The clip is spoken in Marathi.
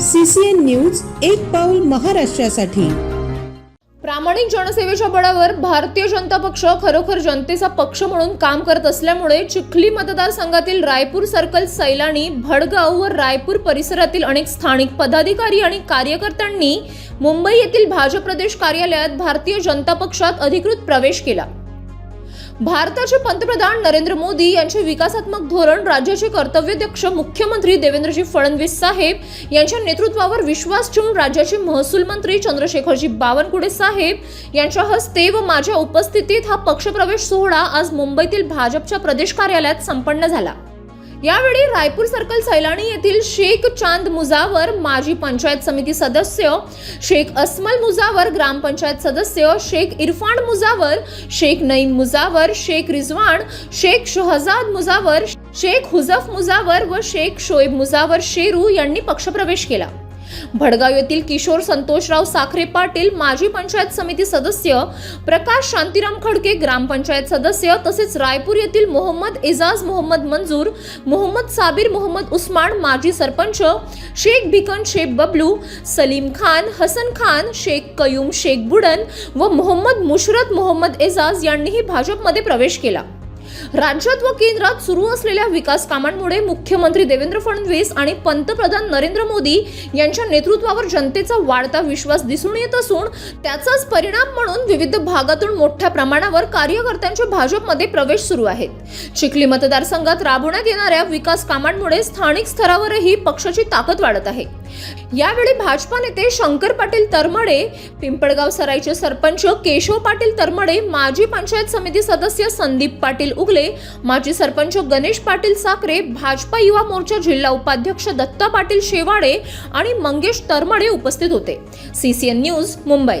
सीसीएन न्यूज एक पाऊल महाराष्ट्रासाठी. प्रामाणिक जनसेवेच्या बळावर भारतीय जनता पक्ष खरोखर जनतेचा पक्ष म्हणून काम करत असल्यामुळे चिखली मतदारसंघातील रायपूर सर्कल सैलानी भडगाव व रायपूर परिसरातील अनेक स्थानिक पदाधिकारी आणि कार्यकर्त्यांनी मुंबई येथील भाजप प्रदेश कार्यालयात भारतीय जनता पक्षात अधिकृत प्रवेश केला. भारताचे पंतप्रधान नरेंद्र मोदी यांचे विकासात्मक धोरण राज्याचे कर्तव्यध्यक्ष मुख्यमंत्री देवेंद्रजी फडणवीस साहेब यांच्या नेतृत्वावर विश्वास ठेवून राज्याचे महसूल मंत्री चंद्रशेखरजी बावनकुळे साहेब यांच्या हस्ते व माझ्या उपस्थितीत हा पक्षप्रवेश सोहळा आज मुंबईतील भाजपच्या प्रदेश कार्यालयात संपन्न झाला. यावेळी रायपूर सर्कल सैलाणी येथील शेख चांद मुजावर माजी पंचायत समिती सदस्य शेख अस्मल मुजावर ग्रामपंचायत सदस्य शेख इरफान मुजावर शेख नईम मुजावर शेख रिजवान शेख शहजाद मुजावर शेख हुजफ मुजावर व शेख शोएब मुजावर शेरू यांनी पक्षप्रवेश केला. भडगाव येथील किशोर संतोषराव साखरे पाटील माजी पंचायत समिती सदस्य प्रकाश शांतीराम खडके ग्रामपंचायत सदस्य तसेच रायपूर येथील मोहम्मद एजाज मोहम्मद मंजूर मोहम्मद साबिर मोहम्मद उस्मान माजी सरपंच शेख भिकन शेख बबलू सलीम खान हसन खान शेख कयूम शेख बुडन व मोहम्मद मुशरत मोहम्मद एजाज यांनीही भाजपमध्ये प्रवेश केला. राज्यात व केंद्रात सुरू असलेल्या विकास कामांमुळे मुख्यमंत्री देवेंद्र फडणवीस आणि पंतप्रधान नरेंद्र मोदी यांच्या नेतृत्वावर जनतेचा वाढता विश्वास दिसून येत असून त्याचाच परिणाम म्हणून विविध भागातून मोठ्या प्रमाणावर कार्यकर्त्यांचे भाजपमध्ये प्रवेश सुरू आहेत. चिखली मतदारसंघात राबवण्यात येणाऱ्या विकास कामांमुळे स्थानिक स्तरावरही पक्षाची ताकद वाढत आहे. यावेळी भाजपा नेते शंकर पाटील तरमडे पिंपळगाव सरायचे सरपंच केशव पाटील तरमडे माजी पंचायत समिती सदस्य संदीप पाटील उगले माजी सरपंच गणेश पाटील साकरे भाजपा युवा मोर्चा जिल्हा उपाध्यक्ष दत्ता पाटील शेवाडे आणि मंगेश तरमडे उपस्थित होते. CCN news Mumbai.